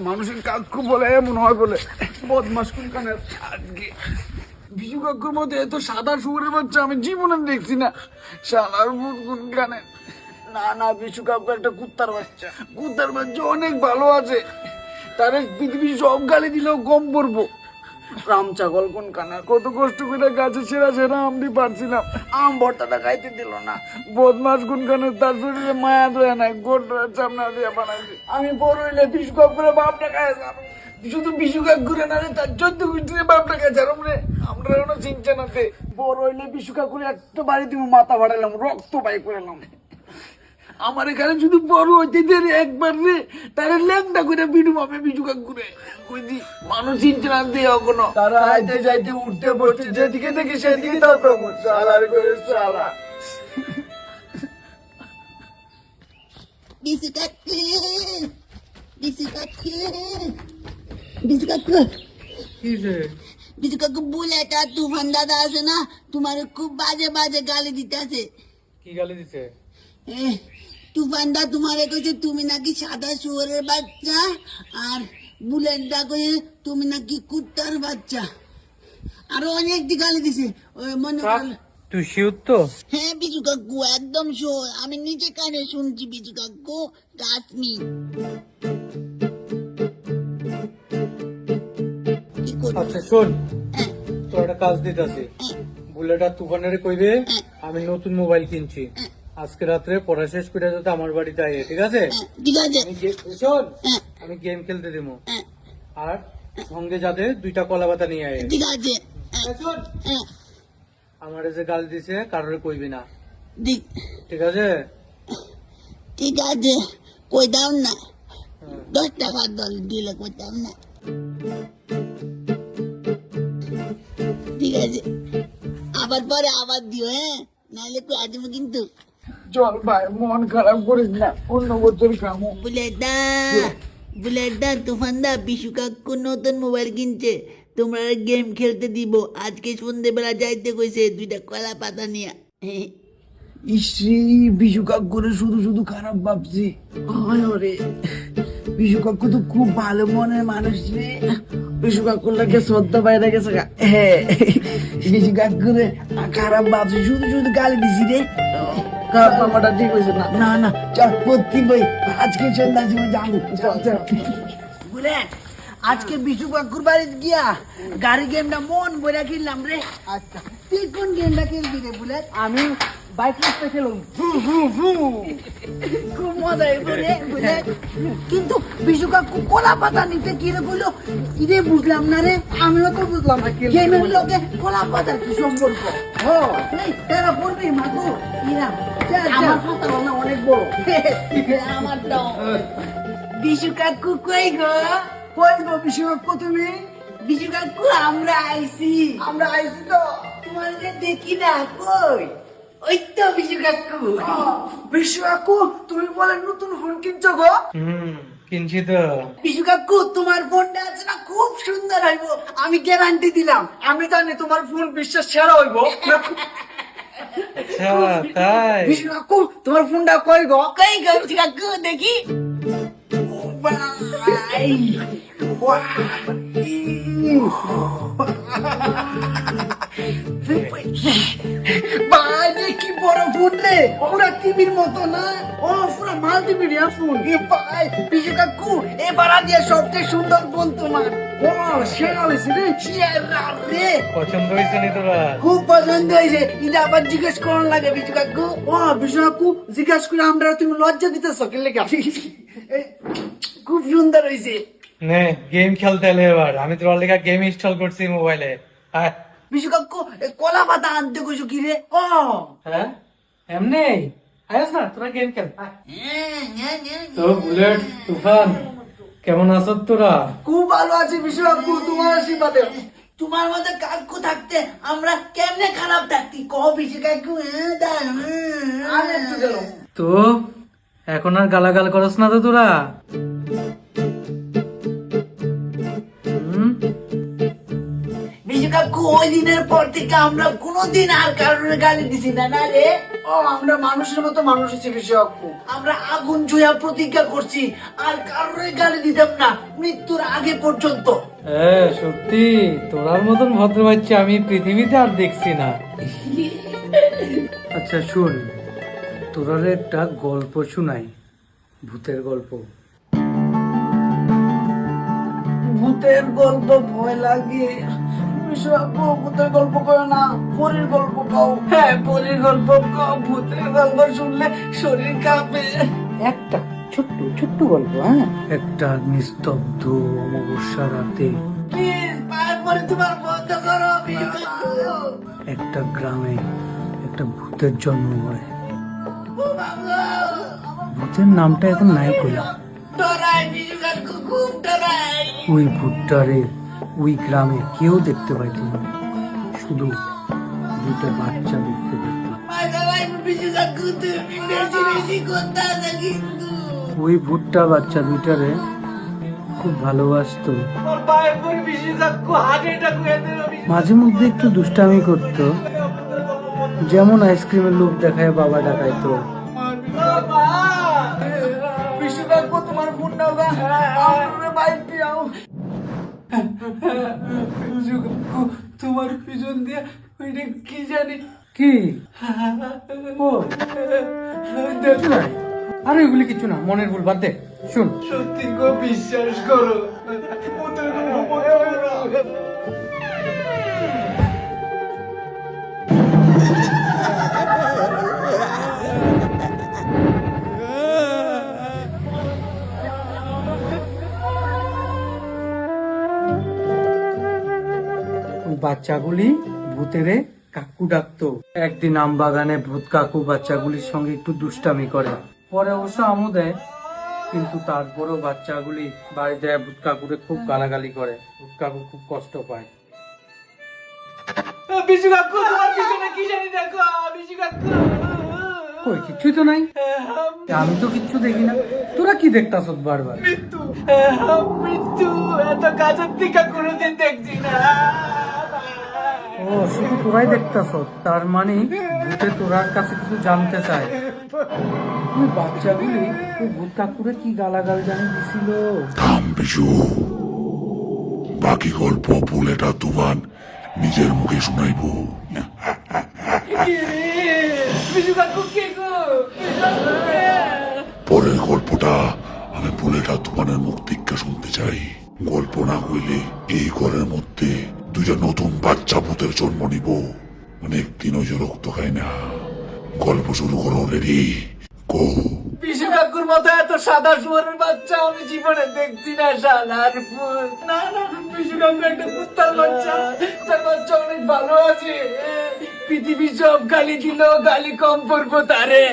মানুষের কাকু বলে, এমন হয় বলে। বদমাস কোন কানে আজকে। বিশু কাকুর মধ্যে এত সাদা শুয়োরের বাচ্চা আমি জীবনে দেখছি না। সাদার মুখ কোন না না বিশু কাকু একটা কুত্তার বাচ্চা। কুত্তার বাচ্চা অনেক ভালো আছে। তার পৃথিবী সব গালি দিলেও কম পড়ব রাম ছাগল কোন কানা? কত কষ্ট করে গাছে সেরা সেরা আমদি পারছিলাম। আম ভর্তাটা খাইতে দিল না। বদমাস কোন কানে, তার শরীরে মায়া দয়া নাই গোটা চামড়া দিয়ে বানাইছে আমি বড় হইলে বিশু কাপ করে বাপটা খাই শুধু বিশু কাপ ঘুরে না রে, তার চোদ্দ গুষ্টিরে বাপটা খাই রে। আমরা কোনো চিন্তা নাতে বড় হইলে বিশু করে একটা বাড়ি দিব, মাথা বাড়াইলাম, রক্ত বাই করলাম আমার এখানে শুধু বড় হইতে দেরি একবার রে তারা ল্যাংটা করে বিডু মাপে বিজু কাকুরে বুঝি মানুষ চিনতে না দিয়ে কোনো তারা আইতে যাইতে উঠতে বসতে যেদিকে দেখে সেদিকে তার প্রভু সালার করে সালা বুলেটা তুফান দাদা আছে না তোমার খুব বাজে বাজে গালি দিতেছে। কি গালি দিছে? তুফান দা তোমারে কইছে তুমি নাকি সাদা শুয়োরের বাচ্চা? আর বুলেট দা কইছে তুমি নাকি কুত্তার বাচ্চা? আরও অনেক গালি দিছে। মনে করলে তুই শিউর তো? হ্যাঁ বিজু কাকু একদম আমি নিজে কানে শুনছি বিজু কাকু। কি আচ্ছা শোন। হ্যাঁ, তোর একটা কাজ দিতেছি। হ্যাঁ, বুলেটা তুফানের কইবে আমি নতুন মোবাইল কিনছি। আজকে রাত্রে পড়া শেষ করে যাতে আমার বাড়িতে আয় ঠিক আছে? হ্যাঁ, ঠিক আছে। আমি শোন হ্যাঁ, আমি গেম খেলতে দেবো হ্যাঁ, আর সঙ্গে যাতে দুইটা কলা পাতা নিয়ে আয়। ঠিক আছে। শোন। আমার যে গাল দিছে কারোর কইবি না। ঠিক। আছে? ঠিক আছে। কই দাও না। দশ টাকা দল দিলে কইতাম না। ঠিক আছে। আবার পরে আবার দিও হ্যাঁ। নাহলে কই আসব কিন্তু। চল ভাই মন খারাপ করিস না অন্য বছর খামো বুলেটদা তুফানদা বিশু কাকু নতুন মোবাইল কিনছে। তোমরা গেম খেলতে দিব। আজকে সন্ধ্যেবেলা যাইতে কইছে দুইটা কলা পাতা নিয়ে। ইসি বিশু কাকুরে শুধু শুধু খারাপ ভাবছি। রে বিশু কাকু তো খুব ভালো মনের মানুষ রে। বিশু কাকুর লাগে শ্রদ্ধা বাইরে গেছে হ্যাঁ বিশু কাকুরে খারাপ ভাবছি শুধু শুধু গালি দিছি রে। নামাটা ঠিক হয়েছে না? না না বই। আজকে সন্ধ্যা সময় যাব চল চল। আজকে বিশু কাকুর বাড়িতে গিয়া গাড়ি গেমটা মন বইরা রে। আচ্ছা। তুই কোন গেমটা খেলবি রে আমি বাইক খুব মজা হইব রে কিন্তু বিশু কাকু কলা পাতা নিতে কি রে বলল কি রে বুঝলাম না রে। আমিও তো বুঝলাম না গেমের লোকে কলা পাতার কি সম্পর্ক? ও এই তেরা মাগু। ইরা আমার পাতা না অনেক বড়। আমার দাও বিশু কাকু কই গো? কই গো বিশু কাকু তুমি? বিশু কাকু আমরা আইছি। আমরা আইছি তো। তোমার দেখি না কই? ওই তো বিশু কাকু। বিশু কাকু তুমি বলে নতুন ফোন কিনছো গো? হুম কিনছি তো। বিশু কাকু তোমার ফোনটা আছে না খুব সুন্দর হইব। আমি গ্যারান্টি দিলাম। আমি জানি তোমার ফোন বিশ্বাস সেরা হইব। আচ্ছা তাই। বিশু কাকু তোমার ফোনটা কই গো? কই গো? বিশু কাকু দেখি। বড় ফোন রে পুরা টিভির মতো না? ও পুরা মাল্টিমিডিয়া ফোন। এ ভাই বিজু কাকু এবার দিয়ে সবচেয়ে সুন্দর ফোন তোমার। ও সেরা হয়েছে রে সেরা রে। পছন্দ হয়েছে নি তোরা? খুব পছন্দ হয়েছে। এটা আবার জিজ্ঞেস করার লাগে বিজু কাকু। ও বিজু কাকু জিজ্ঞেস করে আমরা তুমি লজ্জা দিতেছ কে লেগে? খুব সুন্দর হয়েছে। নে গেম খেলতে এলে এবার। আমি তোর লেখা গেম ইনস্টল করছি মোবাইলে হ্যাঁ বিশু কাকু কলা পাতা আনতে কইছো কি রে? ও। হ্যাঁ? এমনি? আয়াস না তোরা গেম খেল। হ্যাঁ, হ্যাঁ, হ্যাঁ। তো বুলেট তুফান কেমন আছো তোরা? খুব ভালো আছি বিশু তোমার আশীর্বাদে। তোমার মধ্যে কাকু থাকতে আমরা কেমনে খারাপ থাকতি? ক বিশু কাকু দা। আর একটু গেল তো এখন আর গালাগাল করস না তো তোরা? হুম? বিশু কাকু ওই দিনের পর থেকে আমরা কোনোদিন আর কারোর গালি দিছি না না রে। ও আমরা মানুষের মতো মানুষ হচ্ছে বিশেষজ্ঞ আমরা আগুন ছুঁয়া প্রতিজ্ঞা করছি আর কারোর গালি দিতাম না মৃত্যুর আগে পর্যন্ত। হ্যাঁ সত্যি? তোরার মতন ভদ্র বাচ্চা আমি পৃথিবীতে আর দেখছি না। আচ্ছা শুন তোরার একটা গল্প শোনাই ভূতের গল্প। ভূতের গল্প ভয় লাগে। বিশেষজ্ঞ ভূতের গল্প কয় না পরীর গল্প কও। হ্যাঁ পরীর গল্প কও ভূতের গল্প শুনলে শরীর কাঁপে। একটা ছোট্ট ছোট্ট গল্প হ্যাঁ? একটা নিস্তব্ধ অমাবস্যা রাতে। একটা গ্রামে একটা ভূতের জন্ম হয়। ভূতের নামটা এখন নাই ডরাই। ওই ভূতটারে ওই গ্রামে কেউ দেখতে পাইত না। শুধু দুটো বাচ্চা দেখতে ওই ভুট্টা বাচ্চা দুইটারে খুব ভালোবাসতো। মাঝে মধ্যে একটু দুষ্টামি করতো। যেমন আইসক্রিমের লোক দেখায় বাবা ডাকাইতো। তোমার ফোন দাও গা আমার বাইক দিও বিশেষজ্ঞ তোমার পিছন দিয়ে ওইটা কি জানি? কি? ও, কিছু নাই। আরে ওইগুলি কিছু না মনের ভুল বাদ দে। শুন। সত্যি গো বিশ্বাস করো। বাচ্চাগুলি ভূতেরে কাকু ডাকতো। একদিন আম বাগানে ভূত কাকু বাচ্চাগুলির সঙ্গে একটু দুষ্টামি করে। পরে অবশ্য আমও দেয় কিন্তু তারপরেও বাচ্চাগুলি বাড়িতে ভূত কাকুরে খুব গালাগালি করে। ভূত কাকু খুব কষ্ট পায়। বিশেষজ্ঞ তোমার পিছনে কি জানি দেখো বিশেষজ্ঞ কই কিছুই তো নাই? আমি তো কিচ্ছু দেখি না। তোরা কি দেখতাস বারবার? মৃত্যু মৃত্যু এত কাছের থেকে কোনোদিন দেখছি না। ও শুধু তোরাই দেখতাস তার মানে ভূতে তোরার কাছে কিছু জানতে চায়। ওই বাচ্চাগুলি ওই ভূত কাকুরে কি গালাগাল জানি দিছিল? থাম বিশু বাকি গল্প বুলেটা তুফান নিজের মুখে শুনাইব। পরের গল্পটা আমি বুলেটা তুফানের মুখ থেকে শুনতে চাই। গল্প না হইলে এই ঘরের মধ্যে দুইটা নতুন বাচ্চা ভূতের জন্ম নিব। অনেক দিন ওই রক্ত খায় না। গল্প শুরু করো রেডি গো পিসু কাকুর মতো এত সাদা শুয়ারের বাচ্চা আমি জীবনে দেখছি না সাদার পুত না না, পিসু কাকু একটা কুত্তার বাচ্চা। তার বাচ্চা অনেক ভালো আছে। পৃথিবী সব গালি দিল, গালি কম পড়ব তারে।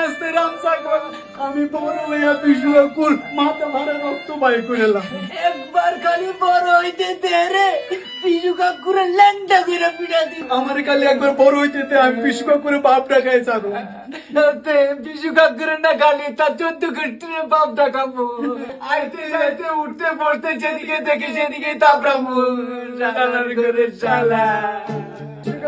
আসতে রাম সাগর আমি বড় হইয়া কাকুর মাথা ভাড়া রক্ত বাই করলাম একবার খালি বড় হইতে দে রে পিসু কাকুরে ল্যাংটা করে দি আমার খালি একবার বড় হইতে আমি পিসু কাকুরে বাপ ডাকাই তে পিসু কাকুরে না খালি তার চোদ্দ করতে বাপ ডাকাবো। আইতে, যাইতে, উঠতে, পড়তে, যেদিকে দেখে সেদিকে তাপড়াবো শালার করে শালা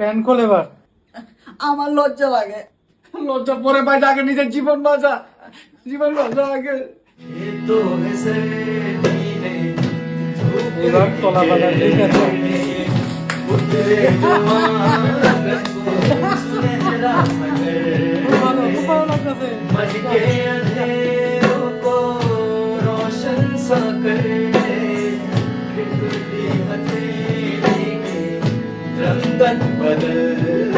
প্যান খোল এবার। আমার লজ্জা লাগে। লজ্জা পরে পাই আগে নিজের জীবন বাঁচা। জীবন বাঁচা আগে। এবার তলা বাঁধা ঠিক আছে। খুব ভালো লাগতেছে। ben